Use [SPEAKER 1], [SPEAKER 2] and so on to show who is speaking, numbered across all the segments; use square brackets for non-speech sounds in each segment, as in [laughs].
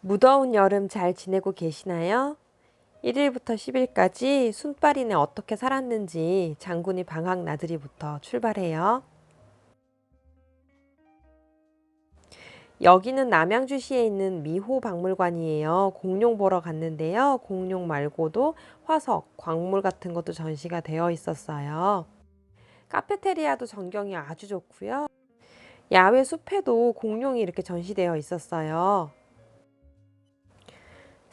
[SPEAKER 1] 무더운 여름 잘 지내고 계시나요? 1일부터 10일까지 순파리네 어떻게 살았는지 장군이 방학 나들이부터 출발해요. 여기는 남양주시에 있는 미호 박물관이에요. 공룡 보러 갔는데요. 공룡 말고도 화석, 광물 같은 것도 전시가 되어 있었어요. 카페테리아도 전경이 아주 좋고요. 야외 숲에도 공룡이 이렇게 전시되어 있었어요.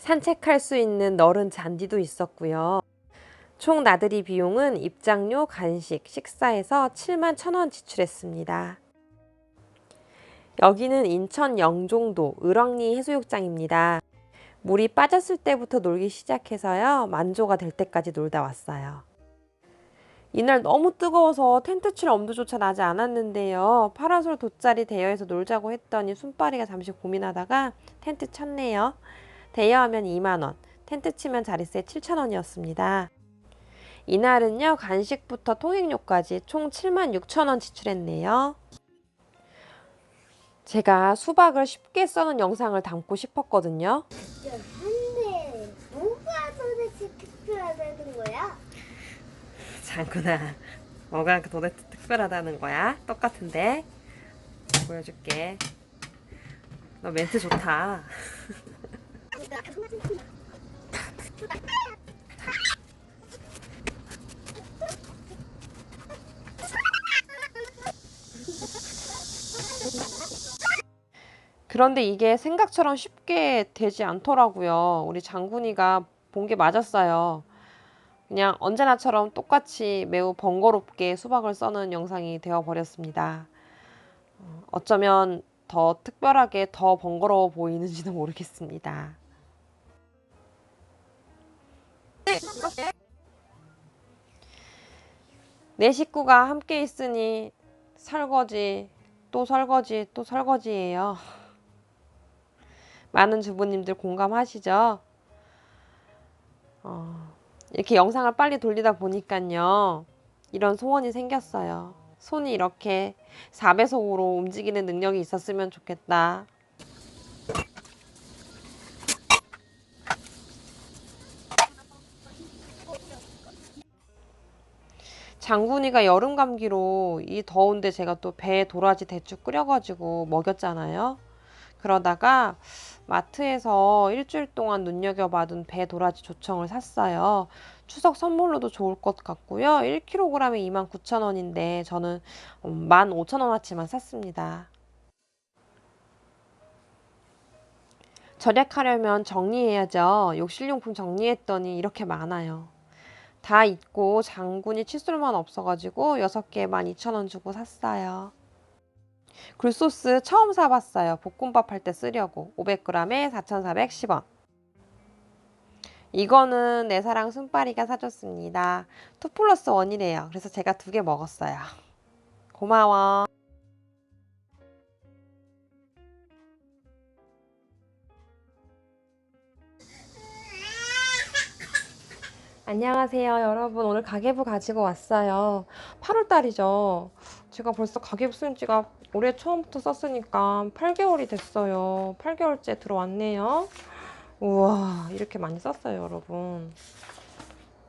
[SPEAKER 1] 산책할 수 있는 너른 잔디도 있었고요. 총 나들이 비용은 입장료, 간식, 식사에서 7만 1천원 지출했습니다. 여기는 인천 영종도 을왕리 해수욕장입니다. 물이 빠졌을 때부터 놀기 시작해서요. 만조가 될 때까지 놀다 왔어요. 이날 너무 뜨거워서 텐트 칠 엄두조차 나지 않았는데요. 파라솔 돗자리 대여해서 놀자고 했더니 순파리가 잠시 고민하다가 텐트 쳤네요. 대여하면 2만원, 텐트 치면 자릿세 7천원이었습니다. 이날은요, 간식부터 통행료까지 총 7만 6천원 지출했네요. 제가 수박을 쉽게 써는 영상을 담고 싶었거든요.
[SPEAKER 2] 근데 뭐가 도대체 특별하다는 거야?
[SPEAKER 1] 장군아, 뭐가 도대체 특별하다는 거야? 똑같은데? 보여줄게. 너 멘트 좋다. [laughs] 그런데 이게 생각처럼 쉽게 되지 않더라고요. 우리 장군이가 본 게 맞았어요. 그냥 언제나처럼 똑같이 매우 번거롭게 수박을 써는 영상이 되어 버렸습니다. 어, 어쩌면 더 특별하게 더 번거로워 보이는지도 모르겠습니다. 내 식구가 함께 있으니 설거지, 또 설거지, 또 설거지예요. 많은 주부님들 공감하시죠? 어, 이렇게 영상을 빨리 돌리다 보니까요. 이런 소원이 생겼어요. 손이 이렇게 4배속으로 움직이는 능력이 있었으면 좋겠다. 장군이가 여름 감기로 이 더운데 제가 또 배에 도라지 대추 끓여가지고 먹였잖아요. 그러다가 마트에서 일주일 동안 눈여겨봐둔 배 도라지 조청을 샀어요. 추석 선물로도 좋을 것 같고요. 1kg에 29,000원인데 저는 15,000원어치만 샀습니다. 절약하려면 정리해야죠. 욕실용품 정리했더니 이렇게 많아요. 다 있고 장군이 칫솔만 없어가지고 6개에 12,000원 주고 샀어요. 굴소스 처음 사봤어요. 볶음밥 할 때 쓰려고. 500g에 4,410원. 이거는 내 사랑 순파리가 사줬습니다. 2 플러스 1이래요. 그래서 제가 두 개 먹었어요. 고마워. 안녕하세요 여러분. 오늘 가계부 가지고 왔어요. 8월달이죠. 제가 벌써 가계부 쓴 지가 올해 처음부터 썼으니까 8개월이 됐어요. 8개월째 들어왔네요. 우와 이렇게 많이 썼어요 여러분.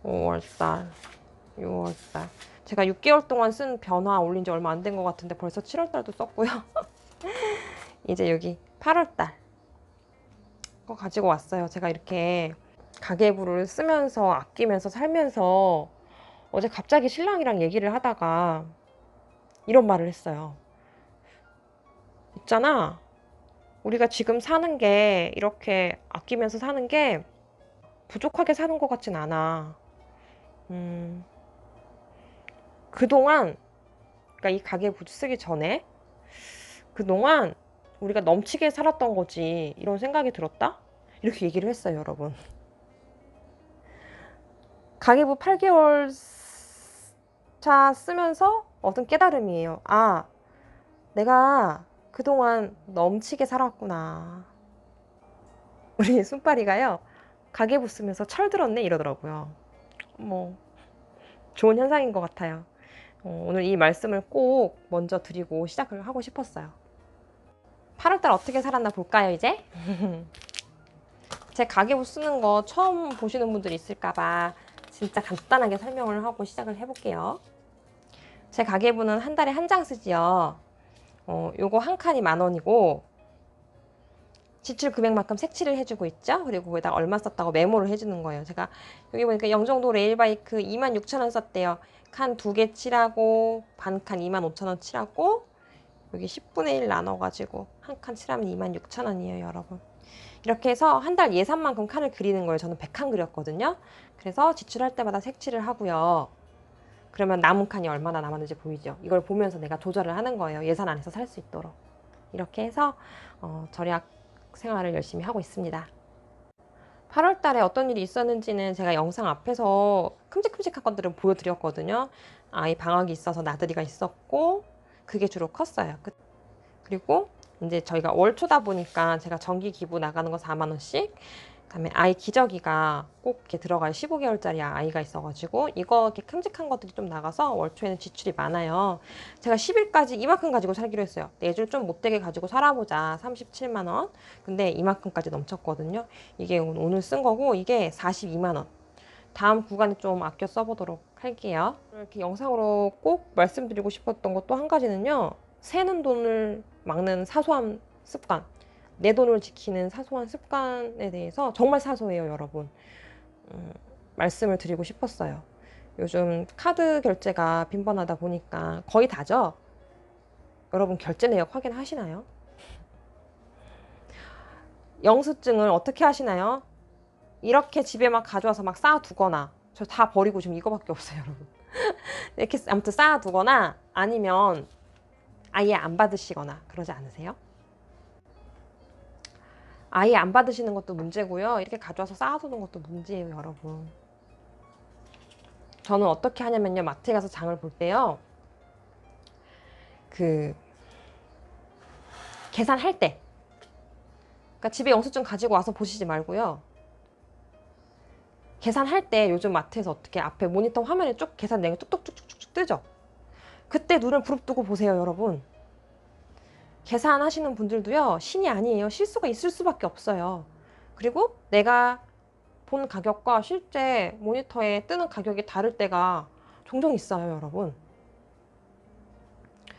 [SPEAKER 1] 5월달 6월달. 제가 6개월 동안 쓴 변화 올린 지 얼마 안 된 것 같은데 벌써 7월달도 썼고요. [laughs] 이제 여기 8월달 거 가지고 왔어요. 제가 이렇게 가계부를 쓰면서 아끼면서 살면서 어제 갑자기 신랑이랑 얘기를 하다가 이런 말을 했어요. 있잖아. 우리가 지금 사는 게 이렇게 아끼면서 사는 게 부족하게 사는 것 같진 않아. 음, 그동안, 그러니까 이 가계부 쓰기 전에 그동안 우리가 넘치게 살았던 거지 이런 생각이 들었다? 이렇게 얘기를 했어요, 여러분. 가계부 8개월 차 쓰면서 얻은 깨달음이에요. 아, 내가 그동안 넘치게 살았구나. 우리 순파리가요, 가계부 쓰면서 철들었네 이러더라고요. 뭐, 좋은 현상인 것 같아요. 어, 오늘 이 말씀을 꼭 먼저 드리고 시작을 하고 싶었어요. 8월달 어떻게 살았나 볼까요, 이제? [laughs] 제 가계부 쓰는 거 처음 보시는 분들이 있을까봐 진짜 간단하게 설명을 하고 시작을 해볼게요. 제 가계부는 한 달에 한 장 쓰지요. 어, 요거 한 칸이 만 원이고 지출 금액만큼 색칠을 해주고 있죠. 그리고 거기다 얼마 썼다고 메모를 해주는 거예요. 제가 여기 보니까 영종도 레일바이크 26,000원 썼대요. 칸 두 개 칠하고 반 칸 25,000원 칠하고 여기 10분의 1 나눠가지고 한 칸 칠하면 26,000원이에요, 여러분. 이렇게 해서 한 달 예산만큼 칸을 그리는 거예요. 저는 100칸 그렸거든요. 그래서 지출할 때마다 색칠을 하고요. 그러면 남은 칸이 얼마나 남았는지 보이죠. 이걸 보면서 내가 조절을 하는 거예요. 예산 안에서 살 수 있도록. 이렇게 해서 어, 절약 생활을 열심히 하고 있습니다. 8월 달에 어떤 일이 있었는지는 제가 영상 앞에서 큼직큼직한 것들을 보여드렸거든요. 아이 방학이 있어서 나들이가 있었고 그게 주로 컸어요. 그- 그리고 이제 저희가 월초다 보니까 제가 정기 기부 나가는 거 4만 원씩 그다음에 아이 기저귀가 꼭 이렇게 들어갈 15개월짜리 아이가 있어가지고 이거 이렇게 큼직한 것들이 좀 나가서 월초에는 지출이 많아요. 제가 10일까지 이만큼 가지고 살기로 했어요. 내줄 좀 못되게 가지고 살아보자. 37만 원. 근데 이만큼까지 넘쳤거든요. 이게 오늘 쓴 거고 이게 42만 원. 다음 구간에 좀 아껴 써보도록 할게요. 이렇게 영상으로 꼭 말씀드리고 싶었던 것 또 한 가지는요. 새는 돈을 막는 사소한 습관. 내 돈을 지키는 사소한 습관에 대해서 정말 사소해요, 여러분. 음, 말씀을 드리고 싶었어요. 요즘 카드 결제가 빈번하다 보니까 거의 다죠? 여러분 결제 내역 확인하시나요? 영수증을 어떻게 하시나요? 이렇게 집에 막 가져와서 막 쌓아두거나 저 다 버리고 지금 이거밖에 없어요, 여러분. [laughs] 이렇게 아무튼 쌓아두거나 아니면 아예 안 받으시거나 그러지 않으세요? 아예 안 받으시는 것도 문제고요. 이렇게 가져와서 쌓아두는 것도 문제예요, 여러분. 저는 어떻게 하냐면요. 마트에 가서 장을 볼 때요. 그 계산할 때 그러니까 집에 영수증 가지고 와서 보시지 말고요. 계산할 때 요즘 마트에서 어떻게 앞에 모니터 화면에 쭉 계산 내용이 뚝뚝뚝뚝뚝 뜨죠. 그때 눈을 부릅뜨고 보세요, 여러분. 계산하시는 분들도요, 신이 아니에요. 실수가 있을 수밖에 없어요. 그리고 내가 본 가격과 실제 모니터에 뜨는 가격이 다를 때가 종종 있어요, 여러분.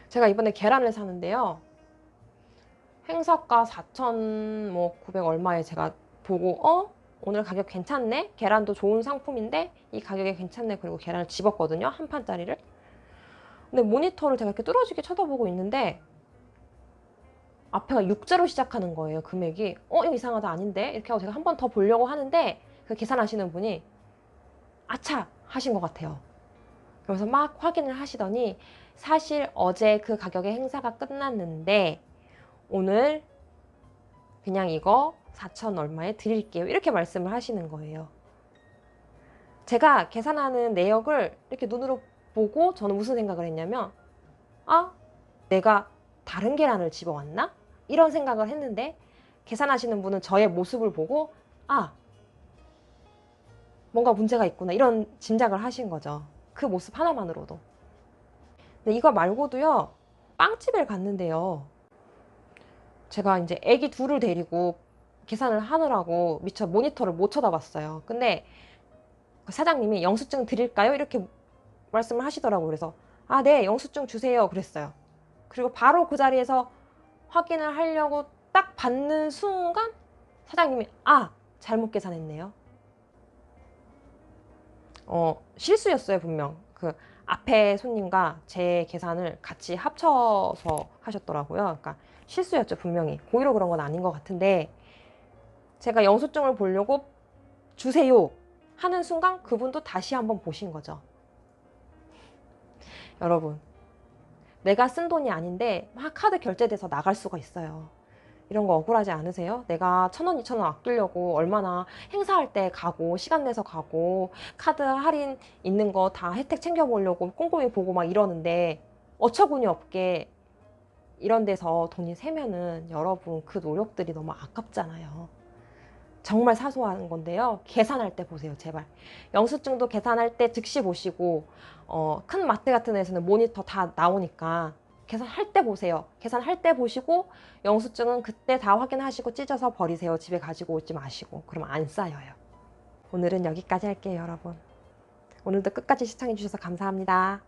[SPEAKER 1] 제가 이번에 계란을 사는데요. 행사가 4,900뭐 얼마에 제가 보고 어? 오늘 가격 괜찮네? 계란도 좋은 상품인데 이 가격에 괜찮네. 그리고 계란을 집었거든요. 한 판짜리를. 근데 모니터를 제가 이렇게 뚫어지게 쳐다보고 있는데 앞에가 6자로 시작하는 거예요. 금액이. 어, 이거 이상하다. 아닌데? 이렇게 하고 제가 한 번 더 보려고 하는데 그 계산하시는 분이 아차! 하신 것 같아요. 그래서 막 확인을 하시더니 사실 어제 그 가격의 행사가 끝났는데 오늘 그냥 이거 4천 얼마에 드릴게요. 이렇게 말씀을 하시는 거예요. 제가 계산하는 내역을 이렇게 눈으로 보고 저는 무슨 생각을 했냐면 아, 내가 다른 계란을 집어왔나? 이런 생각을 했는데 계산하시는 분은 저의 모습을 보고 아, 뭔가 문제가 있구나 이런 짐작을 하신 거죠. 그 모습 하나만으로도. 근데 이거 말고도요. 빵집을 갔는데요. 제가 이제 아기 둘을 데리고 계산을 하느라고 미처 모니터를 못 쳐다봤어요. 근데 그 사장님이 영수증 드릴까요? 이렇게 말씀을 하시더라고요. 그래서 아, 네, 영수증 주세요. 그랬어요. 그리고 바로 그 자리에서 확인을 하려고 딱 받는 순간 사장님이 아, 잘못 계산했네요. 어, 실수였어요, 분명. 그 앞에 손님과 제 계산을 같이 합쳐서 하셨더라고요. 그러니까 실수였죠, 분명히. 고의로 그런 건 아닌 것 같은데 제가 영수증을 보려고 주세요 하는 순간 그분도 다시 한번 보신 거죠. 여러분, 내가 쓴 돈이 아닌데 막 카드 결제돼서 나갈 수가 있어요. 이런 거 억울하지 않으세요? 내가 천 원, 이천 원 아끼려고 얼마나 행사할 때 가고 시간 내서 가고 카드 할인 있는 거 다 혜택 챙겨보려고 꼼꼼히 보고 막 이러는데 어처구니 없게 이런 데서 돈이 새면은 여러분 그 노력들이 너무 아깝잖아요. 정말 사소한 건데요. 계산할 때 보세요, 제발. 영수증도 계산할 때 즉시 보시고, 어, 큰 마트 같은 데서는 모니터 다 나오니까 계산할 때 보세요. 계산할 때 보시고 영수증은 그때 다 확인하시고 찢어서 버리세요. 집에 가지고 오지 마시고. 그러면 안 쌓여요. 오늘은 여기까지 할게요, 여러분. 오늘도 끝까지 시청해주셔서 감사합니다.